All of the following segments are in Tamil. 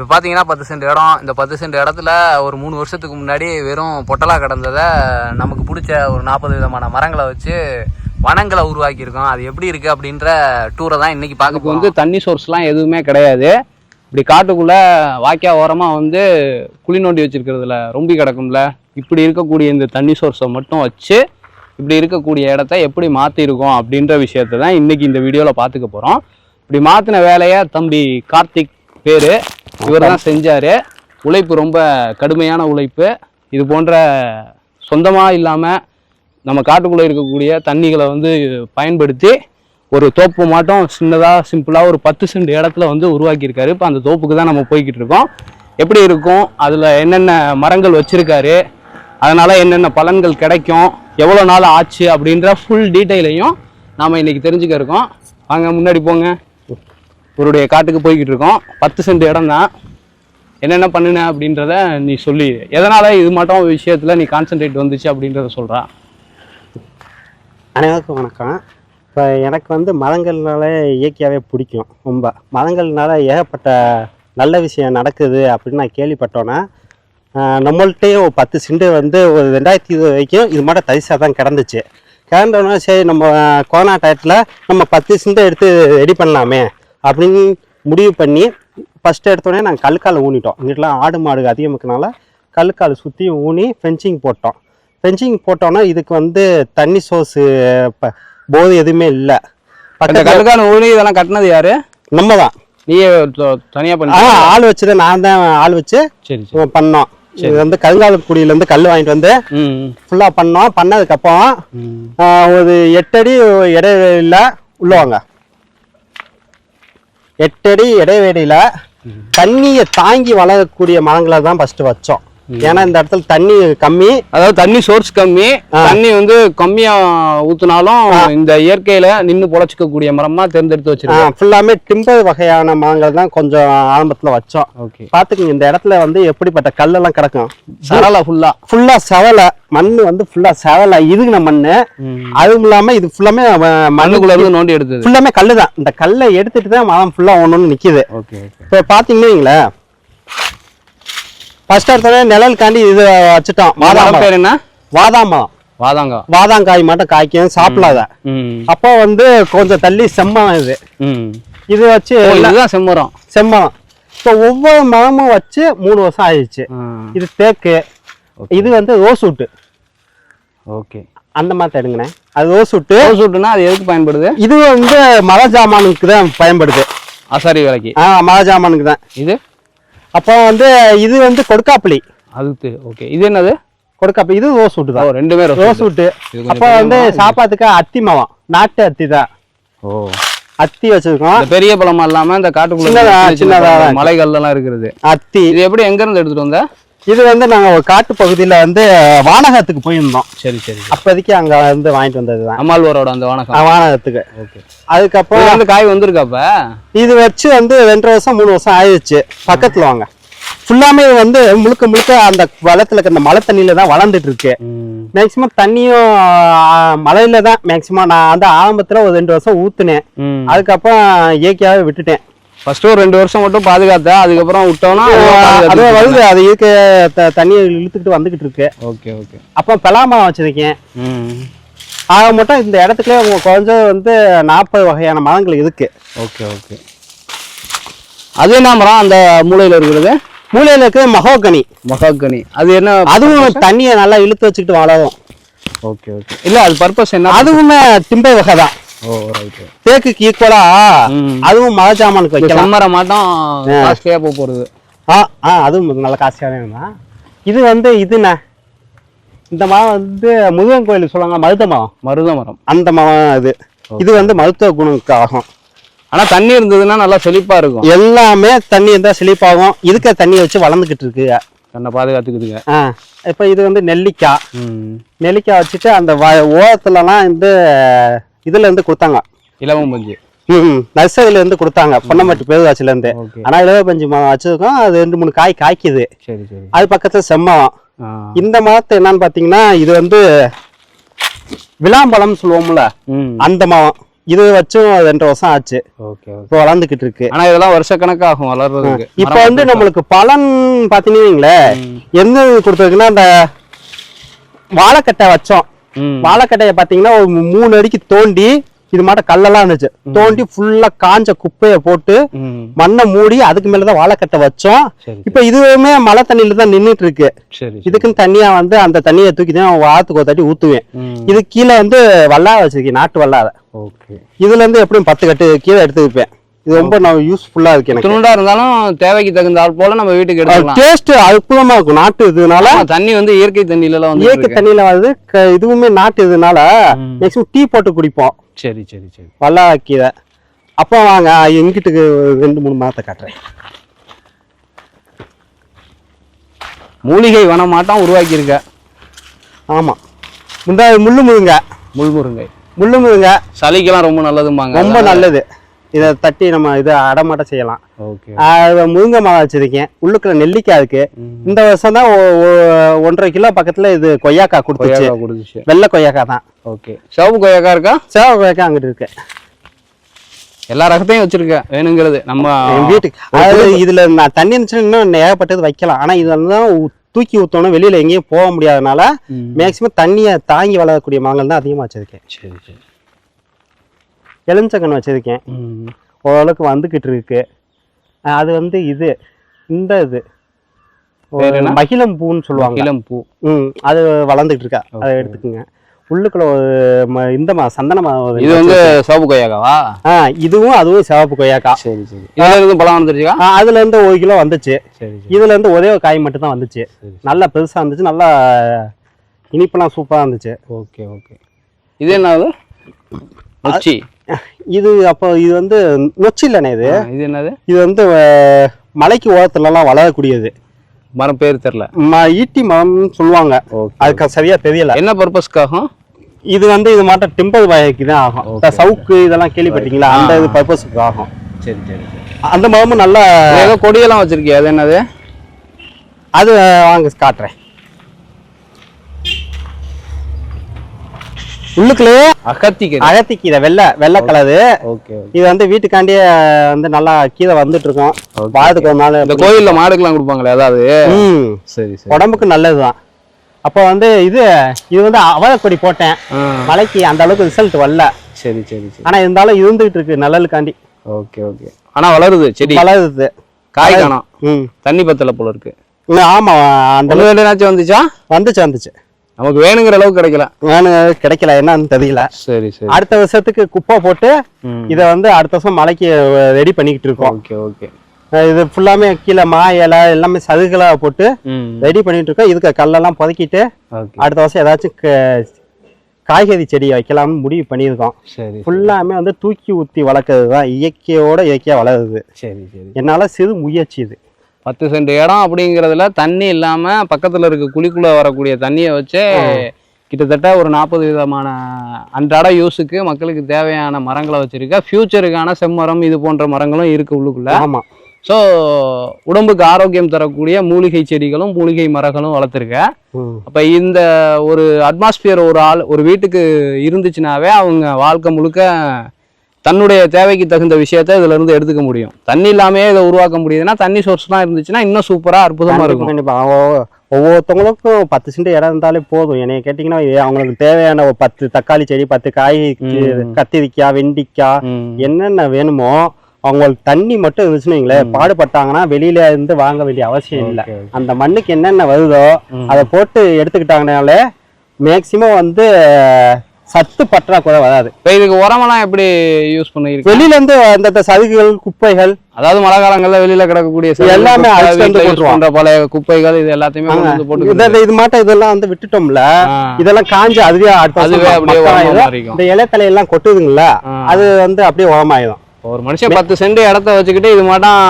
இப்போ பார்த்தீங்கன்னா பத்து சென்ட் இடம். இந்த பத்து சென்ட் இடத்துல ஒரு மூணு வருஷத்துக்கு முன்னாடி வெறும் பொட்டலா கிடந்ததை நமக்கு பிடிச்ச ஒரு நாற்பது விதமான மரங்களை வச்சு வனங்களை உருவாக்கியிருக்கோம். அது எப்படி இருக்கு அப்படின்ற டூரை தான் இன்னைக்கு பார்க்க வந்து தண்ணி சோர்ஸ்லாம் எதுவுமே கிடையாது. இப்படி காட்டுக்குள்ள வாய்க்கா ஓரமா வந்து குழி நோண்டி வச்சிருக்கிறதுல ரொம்பி கிடக்கும்ல. இப்படி இருக்கக்கூடிய இந்த தண்ணி சோர்ஸை மட்டும் வச்சு இப்படி இருக்கக்கூடிய இடத்த எப்படி மாற்றிருக்கோம் அப்படின்ற விஷயத்தை தான் இன்னைக்கு இந்த வீடியோவில் பார்த்துக்க போகிறோம் இப்படி மாற்றின வேலையை தம்பி கார்த்திக் பேர் இவர் தான் செஞ்சார். உழைப்பு ரொம்ப கடுமையான உழைப்பு. இது போன்ற சொந்தமாக இல்லாமல் நம்ம காட்டுக்குள்ளே இருக்கக்கூடிய தண்ணிகளை வந்து பயன்படுத்தி ஒரு தோப்பு மாட்டம் சின்னதாக சிம்பிளாக ஒரு பத்து சென்ட் இடத்துல வந்து உருவாக்கியிருக்காரு. இப்போ அந்த தோப்புக்கு தான் நம்ம போய்கிட்டு இருக்கோம். எப்படி இருக்கும்? அதில் என்னென்ன மரங்கள் வச்சுருக்காரு? அதனால் என்னென்ன பலன்கள் கிடைக்கும்? எவ்வளோ நாள் ஆச்சு அப்படின்ற ஃபுல் டீட்டெயிலையும் நாம் இன்றைக்கி தெரிஞ்சுக்க இருக்கோம். வாங்க முன்னாடி போங்க. இவருடைய காட்டுக்கு போய்கிட்டு இருக்கோம். பத்து சென்ட் இடம் தான். என்னென்ன பண்ணுன அப்படின்றத நீ சொல்லி எதனால் இது மட்டும் விஷயத்தில் நீ கான்சென்ட்ரேட் வந்துச்சு அப்படின்றத சொல்கிறா அனைவருக்கும் வணக்கம். இப்போ எனக்கு வந்து மதங்கள்னால இயற்கையாகவே பிடிக்கும் ரொம்ப. மதங்கள்னால ஏகப்பட்ட நல்ல விஷயம் நடக்குது அப்படின்னு நான் கேள்விப்பட்டோன்னே நம்மள்கிட்டயும் ஒரு பத்து சிண்டு வந்து ஒரு ரெண்டாயிரத்தி இருபது வரைக்கும் இது மட்டும் தரிசாக தான் கிடந்துச்சு. கிடந்தோன்னா சரி நம்ம கொரோனா டயத்தில் நம்ம பத்து சிண்டை எடுத்து ரெடி பண்ணலாமே. அப்படின்னு முடிவு பண்ணி ஃபஸ்ட்டு எடுத்தோடனே நாங்கள் கல்லுக்கால் ஊனிட்டோம். இங்கிட்டலாம் ஆடு மாடு அதிகம் இருக்கனால கல்லுக்கால் சுற்றி ஊனி ஃபென்சிங் போட்டோம். ஃபென்சிங் போட்டோன்னா இதுக்கு வந்து தண்ணி சோர்ஸு போது எதுவுமே இல்லை. பக்கத்தில் கல்லுக்கான ஊழி இதெல்லாம் கட்டினது யாரு? நம்ம தான் நீயே தொ- தனியா பண்ணி ஆள் வச்சு நான் தான் ஆள் வச்சு சரி சரி. பண்ணோம். இது வந்து கருங்காலக்குடியிலேருந்து கல் வாங்கிட்டு வந்து ஃபுல்லாக பண்ணோம். பண்ணதுக்கப்புறம் ஒரு எட்டடி இடைவெளியில் உள்ள வாங்க. எட்டடி இடைவெளியில் தண்ணியை தாங்கி வளரக்கூடிய மரங்களை தான் ஃபஸ்ட்டு வச்சோம். ஏன்னா இந்த இடத்துல தண்ணி கம்மி. அதாவது தண்ணி சோர்ஸ் கம்மி. தண்ணி வந்து கம்மியா ஊத்துனாலும் இந்த இயற்கையில நின்னு பொழைச்சிக்க கூடிய மரமா தேர்ந்தெடுத்து வச்சிருக்கோம் ஃபுல்லாமே டிம்பர் வகையான மரங்கள் தான் கொஞ்சம் ஆரம்பத்தில் வச்சோம். ஓகே. பார்த்துக்குங்க இந்த இடத்துல வந்து எப்படிப்பட்ட கல்லெல்லாம் கிடக்கும்? சரளா ஃபுல்லா ஃபுல்லா செவலை. மண் வந்து ஃபுல்லா செவலை இதுங்கின மண்ணு. அதுவும் இல்லாம இது ஃபுல்லாமே மண்ணுக்குள்ள இருந்து நோண்டி எடுத்தது. ஃபுல்லாமே கல்லு தான் இந்த கல்லை எடுத்துட்டு தான் மரம் ஃபுல்லா ஒன்று நிக்குது. Okay okay. இப்போ பார்த்தீங்கன்னா ஃபர்ஸ்ட் எடுத்தோடனே நிழல் காண்டி இது வச்சுட்டோம். வாதாமரம் பேர் என்ன? வாதாமரம் வாதாங்கா. வாதாங்காய் மட்டும் காய்க்கும் சாப்பிடாத அப்போ வந்து கொஞ்சம் தள்ளி செம்மரம் இது. இது வச்சு இதுதான் செம்மரம். செம்மரம். இப்போ ஒவ்வொரு மரமும் வச்சு மூணு வருஷம் ஆயிடுச்சு. இது தேக்கு. இது வந்து ரோஸ் வுட்டு ஓகே. அந்த மாதிரி எடுங்கண்ணே. அது ரோஸ் வுட்டு ரோஸ் விட்டுனா அது எதுக்கு பயன்படுது? இது வந்து மலை ஜாமானுக்கு தான் பயன்படுது. ஆசாரி வேலைக்கு. ஆ மலை ஜாமானுக்கு தான். இது? அப்போ வந்து இது வந்து கொடுக்காப்புளி. அதுக்கு ஓகே இது என்னது? கொடுக்காப்புளி. இது ரோஸ் வுட்டு தான். ரெண்டுமே ரோஸ் வுட்டு அப்போ வந்து. சாப்பாட்டுக்கு அத்தி மரம் நாட்டு அத்தி தான். ஓ. அத்தி வச்சிருக்கோம். பெரிய பழமா இல்லாம இந்த காட்டுக்குள்ள சின்னதா, சின்ன சின்ன சின்னதா எல்லாம் இருக்கிறது அத்தி. இது எப்படி எங்க இருந்து எடுத்துட்டு வந்த? இது வந்து நாங்க ஒரு காட்டு பகுதியில வந்து வானகத்துக்கு போயிருந்தோம். சரி சரி அப்போதைக்கு அங்க வந்து வாங்கிட்டு வந்தது தான். அம்மாள்வாரோட அந்த வணக்கம் வானகத்துக்கு. ஓகே. அதுக்கப்புறம் வந்து காய் வந்திருக்காப்ப இது வச்சு வந்து ரெண்டரை வருஷம் மூணு வருஷம் ஆயிடுச்சு. பக்கத்துல வாங்க. ஃபுல்லாமே வந்து முழுக்க முழுக்க அந்த வளத்துல இருக்க அந்த மழை தண்ணியில தான் வளர்ந்துட்டு இருக்கு மேக்சிமம் தண்ணியும் மழையில தான் மேக்சிமம். நான் வந்து ஆரம்பத்துல ஒரு ரெண்டு வருஷம் ஊத்துனேன். அதுக்கப்புறம் இயற்கையாவே விட்டுட்டேன். ஃபர்ஸ்ட் ஒரு ரெண்டு வருஷம் மட்டும் பாதுகாத்த அதுக்கப்புறம் விட்டோம்னா அதுவே வருது. அது த- தண்ணியை இழுத்துக்கிட்டு வந்துகிட்டு இருக்கு. Okay okay. அப்போ பலாமரம் வச்சிருக்கேன். ஆக மட்டும் இந்த இடத்துக்குள்ளே உங்க கொஞ்சம் வந்து நாற்பது வகையான மரங்கள் இருக்கு. Okay okay. அது என்ன மரம்? அந்த மூலையில இருக்கிறது. மூலையில இருக்க மகோகனி. மகாகனி. அது என்ன அதுவும் தண்ணியை நல்லா இழுத்து வச்சுக்கிட்டு வளரும். Okay okay. இல்ல அது பர்பஸ் என்ன? அதுவுமே திம்பை வகை தான். தேக்குக்கு ஈக்குவலா. அதுவும் மலை ஜாமானுக்கு வைக்கலாம் செம்மரம் மாட்டம் காஸ்ட்லியா போக போறது ஆ ஆ அதுவும் நல்ல காசியான தான் இது வந்து இதுண்ணே இந்த மரம் வந்து முருகன் கோயில் சொல்லுவாங்க மருத மரம். மருத மரம். அந்த மரம் இது. இது வந்து மருத்துவ குணத்துக்கு ஆகும். ஆனா தண்ணி இருந்ததுன்னா நல்லா செழிப்பா இருக்கும். எல்லாமே தண்ணி இருந்தால் செழிப்பாகும். இருக்க தண்ணியை வச்சு வளர்ந்துக்கிட்டு இருக்கு. தன்னை பாதுகாத்துக்குதுங்க. ஆ இப்போ இது வந்து நெல்லிக்காய். நெல்லிக்காய் வச்சுட்டு அந்த வ ஓரத்துலலாம் வந்து இதுல இருந்து கொடுத்தாங்க. இலவம் பஞ்சு. ம் நர்சரியில இருந்து கொடுத்தாங்க. பொன்னம்பட்டி பேருவாச்சில இருந்து. ஓகே. ஆனா இளவப்பஞ்சு மரம் வச்சிருக்கோம் அது ரெண்டு மூணு காய் காய்க்குது. சரி சரி. அது பக்கத்துல செம்மரம் ஆ. இந்த மரத்தை என்னன்னு பாத்தீங்கன்னா இது வந்து விளாம்பழம் சொல்லுவோம்ல அந்த மரம். இது வச்சும் ரெண்டு வருஷம் ஆச்சு. இப்போ வளர்ந்துக்கிட்டு இருக்கு. ஆனா இதெல்லாம் வருஷக்கணக்காகும் வளர்றதுக்கு. இப்போ வந்து நம்மளுக்கு பலன் பார்த்தீங்கன்னா எந்த இது கொடுத்துருக்குன்னா அந்த வாழைக்கட்டை வச்சோம். வாழைக்கட்டையை பார்த்தீங்கன்னா ஒரு மூணு அடிக்கு தோண்டி இது மாட்ட கல்லெல்லாம் இருந்துச்சு. தோண்டி ஃபுல்லா காஞ்ச குப்பையை போட்டு. மண்ணை மூடி அதுக்கு மேலதான் வாழைக்கட்டை வச்சோம். இப்போ இதுவுமே மழை தண்ணியில தான் நின்றுட்டு இருக்கு இதுக்குன்னு தனியா வந்து அந்த தண்ணியை தூக்கி தான் வாரத்துக்கு ஒரு தட்டி ஊத்துவேன். இது கீழே வந்து வல்லாத வச்சிருக்கேன் நாட்டு வல்லாத இதுல இருந்து எப்படியும் பத்து கட்டு கீழே எடுத்து வைப்பேன். இது ரொம்ப நான் யூஸ்ஃபுல்லா இருக்கு எனக்கு. துணுண்டா இருந்தாலும் தேவைக்கு தகுந்த ஆள் போல நம்ம வீட்டுக்கு எடுத்துக்கலாம். டேஸ்ட் அற்புதமா இருக்கும். நாட்டு இதனால தண்ணி வந்து இயற்கை தண்ணியில எல்லாம் வந்து இயற்கை தண்ணியில வந்து இதுவுமே நாட்டு இதனால மேக்ஸிமம் டீ போட்டு குடிப்போம். சரி சரி சரி. வல்லா கீரை அப்போ வாங்க எங்கிட்டுக்கு ரெண்டு மூணு மரத்தை காட்டுறேன். மூலிகை வனமாட்டம் உருவாக்கி இருக்க ஆமா. முந்தா முள்ளு முருங்க. முள்முருங்கை முள்ளு முருங்க. சளிக்கெல்லாம் ரொம்ப நல்லதும்பாங்க. ரொம்ப நல்லது. இதை தட்டி நம்ம இதை அடமாட்ட செய்யலாம். முருங்கை மரம் வச்சிருக்கேன். உள்ளுக்குள்ள நெல்லிக்காய் இருக்கு. இந்த வருஷம் தான் ஒன்றரை கிலோ பக்கத்துல இது கொய்யாக்காய் கொடுத்துச்சு. வெள்ளை கொய்யாக்காய் தான். ஓகே. சிவப்பு கொய்யாக்கா இருக்கா? சேவை கொய்யாக்காய் அங்கிட்டு இருக்கு. எல்லா ரகத்தையும் வச்சிருக்க வேணுங்கிறது. நம்ம வீட்டுக்கு. அதாவது இதுல நான் தண்ணி இருந்துச்சுன்னா இன்னும் ஏகப்பட்டது வைக்கலாம். ஆனா இது வந்து தூக்கி ஊத்தணும். வெளியில எங்கேயும் போக முடியாதனால. மேக்சிமம் தண்ணியை தாங்கி வளரக்கூடிய மரங்கள் தான் அதிகமா வச்சிருக்கேன். சரி சரி. எலுமிச்சங்கன்று வச்சிருக்கேன். ம். ஓரளவுக்கு வந்துகிட்டு இருக்கு. அது வந்து இது இந்த இது? மகிழம் பூன்னு சொல்லுவாங்க. இளம் பூ. ம் அது வளர்ந்துகிட்டு இருக்கா. அதை எடுத்துக்கோங்க. உள்ளுக்குள்ள ஒரு ம- இந்த மா சந்தன ஒரு இது வந்து சிவப்பு கொய்யாக்காவா? ஆ இதுவும் அதுவும் சிவப்பு கொய்யாக்கா. சரி சரி. இதுல இருந்து பழம் வந்துருச்சுக்கா அதுல இருந்து ஒரு கிலோ வந்துச்சு. சரி இதுல இருந்து ஒரே ஒரு காய் மட்டும் தான் வந்துச்சு. நல்லா பெருசா இருந்துச்சு நல்லா இனிப்பெல்லாம் சூப்பரா இருந்துச்சு. Okay okay. இது என்னது? நொச்சி இது அப்போ இது வந்து நொச்சி இல்லைண்ணே இது இது என்னது? இது வந்து மலைக்கு ஓரத்துலலாம் வளரக்கூடியது. மரம் பேர் தெரியல ம- ஈட்டி மரம்னு சொல்லுவாங்க. அதுக்கு சரியா தெரியல. என்ன பர்பஸ்க்காகும்? இது வந்து இது மாட்டம் டிம்பர் வகைக்கு தான் ஆகும். இந்த. சவுக்கு இதெல்லாம் கேள்விப்பட்டீங்களா அந்த இது பர்பஸுக்கு ஆகும். சரி சரி சரி. அந்த மரமும் நல்லா ஏதோ கொடியெல்லாம் வச்சிருக்கியா? அது என்னது? அது வாங்க காட்டுறேன். உள்ளுக்குள்ளேயே அகத்திக்கீரை. அகத்திக்கீரை வெள்ளை வெள்ளை கலரு ஓகே இது வந்து வீட்டுக்காண்டியே வந்து நல்லா கீரை வந்துட்டு இருக்கோம். வாரத்துக்கு ஒரு நாள் இந்த கோயில்ல மாடுக்கெல்லாம் கொடுப்பாங்களே அதாவது? சரி சரி. உடம்புக்கு நல்லதுதான். அப்போ வந்து இது இது வந்து அவரைக்கொடி போட்டேன். மலைக்கு அந்த அளவுக்கு ரிசல்ட் வரல. சரி சரி சரி. ஆனா இருந்தாலும் இருந்துகிட்டு இருக்கு நல்லலுக்காண்டி. ஓகே ஓகே ஆனா வளருது செடி. வளருது. காய் காணோம். தண்ணி பத்தல போல இருக்கு. ஆமா அந்த வந்துச்சா? வந்துச்சு வந்துச்சு. நமக்கு வேணுங்கிற அளவுக்கு கிடைக்கல. வேணும் கிடைக்கல என்னன்னு தெரியல. சரி சரி. அடுத்த வருஷத்துக்கு குப்பை போட்டு. இதை வந்து அடுத்த வருஷம் மலைக்கு ரெடி பண்ணிக்கிட்டு இருக்கோம். Okay okay. இது ஃபுல்லாமே கீழே மா இலை எல்லாமே சதுகளா போட்டு ரெடி பண்ணிட்டு இருக்கோம். இதுக்கு கல்லெல்லாம் புதைக்கிட்டு அடுத்த வருஷம் ஏதாச்சும் காய்கறி செடி வைக்கலாம்னு முடிவு பண்ணியிருக்கோம். சரி ஃபுல்லாமே வந்து தூக்கி ஊற்றி வளர்க்கறது தான் இயற்கையோட இயற்கையா வளருது. சரி சரி. என்னால சிறு முயற்சி இது. பத்து சென்ட் இடம் அப்படிங்கிறதுல தண்ணி இல்லாம பக்கத்துல இருக்க குழிக்குள்ள வரக்கூடிய தண்ணியை வச்சு கிட்டத்தட்ட ஒரு நாற்பது விதமான அன்றாட யூஸுக்கு மக்களுக்கு தேவையான மரங்களை வச்சிருக்க. ஃபியூச்சருக்கான செம்மரம் இது போன்ற மரங்களும் இருக்கு உள்ளுக்குள்ள. ஆமா. ஸோ உடம்புக்கு ஆரோக்கியம் தரக்கூடிய மூலிகை செடிகளும் மூலிகை மரங்களும் வளர்த்துருக்க. ம். அப்போ இந்த ஒரு அட்மாஸ்பியர் ஒரு ஆள் ஒரு வீட்டுக்கு இருந்துச்சுனாவே அவங்க வாழ்க்கை முழுக்க தன்னுடைய தேவைக்கு தகுந்த விஷயத்த இதுல இருந்து எடுத்துக்க முடியும் தண்ணி இல்லாமே இதை உருவாக்க முடியுதுன்னா தண்ணி சோர்ஸ்லாம் இருந்துச்சுன்னா இன்னும் சூப்பரா அற்புதமா இருக்கும் கண்டிப்பா ஒவ்வொ- ஒவ்வொருத்தவங்களுக்கும் பத்து சென்ட் இடம் இருந்தாலே போதும் என்னைய கேட்டிங்கன்னா அவங்களுக்கு தேவையான ஒரு பத்து தக்காளி செடி பத்து காய். கத்திரிக்காய் வெண்டிக்காய். என்னென்ன வேணுமோ அவங்களுக்கு தண்ணி மட்டும் இருந்துச்சுன்னு பாடுபட்டாங்கன்னா வெளியில இருந்து வாங்க வேண்டிய அவசியம் இல்லை. அந்த மண்ணுக்கு என்னென்ன வருதோ. அதை போட்டு எடுத்துக்கிட்டாங்கனாலே மேக்சிமம் வந்து சத்து பற்றாக்குறை வராது இப்போ இதுக்கு உரமெல்லாம் எப்படி யூஸ் பண்ணிருக்கு வெளியில இருந்து அந்த சதுகுகள் குப்பைகள் அதாவது மழை காலங்கள்ல வெளியில கிடக்கக்கூடிய எல்லாமே. பண்ற பழைய குப்பைகள் இது எல்லாத்தையுமே போட்டு இது மாட்டம் இதெல்லாம் வந்து விட்டுட்டோம்ல. இதெல்லாம் காஞ்சு அதுவே அதுவே அப்படியே. இந்த இலைத்தலை எல்லாம் கொட்டுதுங்களா. அது வந்து அப்படியே உரமாயிரும் ஒரு மனுஷன் பத்து சென்ட் இடத்த வச்சுக்கிட்டு இது மாட்டம்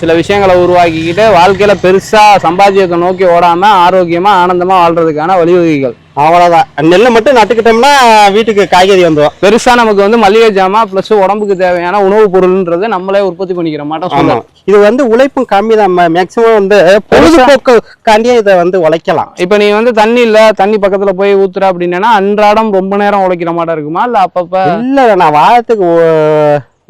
சில விஷயங்களை உருவாக்கிக்கிட்டு வாழ்க்கையில பெருசா சம்பாத்தியத்தை நோக்கி ஓடாம ஆரோக்கியமா ஆனந்தமா வாழ்றதுக்கான வழிவகைகள். அவ்வளோதான் நெல்லை மட்டும் நட்டுக்கிட்டோம்னா வீட்டுக்கு காய்கறி வந்துடும் பெருசா நமக்கு வந்து மளிகை ஜாமான் ப்ளஸ் உடம்புக்கு தேவையான உணவுப் பொருள்ன்றது நம்மளே உற்பத்தி பண்ணிக்கிற மாட்டோம் சொல்லலாம் இது வந்து உழைப்பும் கம்மி தான். மேக்சிமம் வந்து பொழுதுபோக்குக்காண்டியே இதை வந்து உழைக்கலாம். இப்ப நீ வந்து தண்ணி இல்ல தண்ணி பக்கத்துல போய் ஊத்துற அப்படின்னா அன்றாடம் ரொம்ப நேரம் உழைக்கிற மாட்டா இருக்குமா? இல்ல அப்பப்ப இல்ல நான் வாரத்துக்கு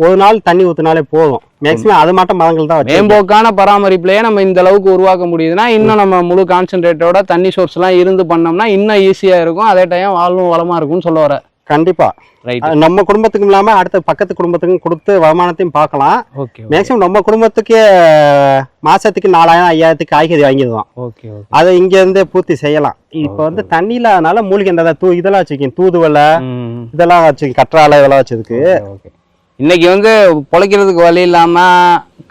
ஒரு நாள் தண்ணி ஊத்தினாலே போதும். மேக்சிமம் அது மட்டும் மரங்கள் தான் மேம்போக்கான பராமரிப்புலயே நம்ம இந்த அளவுக்கு உருவாக்க முடியுதுன்னா இன்னும் நம்ம முழு கான்சென்ட்ரேட்டோட தண்ணி சோர்ஸ் எல்லாம் இருந்து பண்ணோம்னா இன்னும் ஈஸியா இருக்கும். அதே டைம் வாழ்வும் வளமா இருக்கும்னு சொல்ல வர கண்டிப்பா. நம்ம குடும்பத்துக்கும் இல்லாம அடுத்த பக்கத்து குடும்பத்துக்கும் கொடுத்து வருமானத்தையும் பார்க்கலாம். மேக்சிமம் நம்ம குடும்பத்துக்கே மாசத்துக்கு நாலாயிரம் ஐயாயிரத்துக்கு காய்கறி வாங்கிடுவோம். அதை இங்க இருந்தே பூர்த்தி செய்யலாம். இப்போ வந்து தண்ணியில அதனால மூலிகை இந்த தூ இதெல்லாம் வச்சிருக்கேன். தூதுவலை இதெல்லாம் வச்சிருக்கேன். கற்றாழை இதெல்லாம் வச்சிருக்கு. இன்னைக்கு வந்து பொழைக்கிறதுக்கு வழி இல்லாம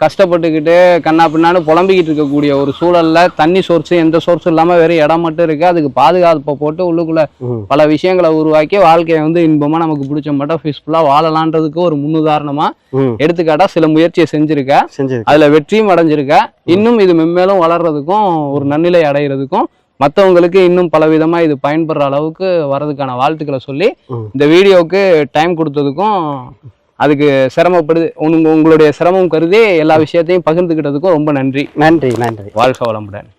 கஷ்டப்பட்டுக்கிட்டு கண்ணா பின்னான்னு புலம்பிக்கிட்டு இருக்கக்கூடிய ஒரு சூழல்ல தண்ணி சோர்ஸ் எந்த சோர்ஸும் இல்லாம வெறும் இடம் மட்டும் இருக்கு. அதுக்கு பாதுகாப்பை போட்டு உள்ளுக்குள்ள. பல விஷயங்களை உருவாக்கி வாழ்க்கையை வந்து இன்பமா நமக்கு பிடிச்ச மட்டும் பீஸ்ஃபுல்லா வாழலான்றதுக்கு ஒரு முன்னுதாரணமா எடுத்துக்காட்டா சில முயற்சியை செஞ்சிருக்க. செஞ்சிருக்கு. அதுல வெற்றியும் அடைஞ்சிருக்க. இன்னும் இது மென்மேலும் வளர்றதுக்கும் ஒரு நன்னிலை அடைகிறதுக்கும் மற்றவங்களுக்கு இன்னும் பல விதமா இது பயன்படுற அளவுக்கு வர்றதுக்கான வாழ்த்துக்களை சொல்லி. இந்த வீடியோவுக்கு டைம் கொடுத்ததுக்கும் அதுக்கு சிரமப்படுது உங்க- உங்களுடைய சிரமம் கருதி எல்லா விஷயத்தையும் பகிர்ந்துக்கிட்டதுக்கும் ரொம்ப நன்றி. நன்றி நன்றி. வாழ்க வளமுடன்.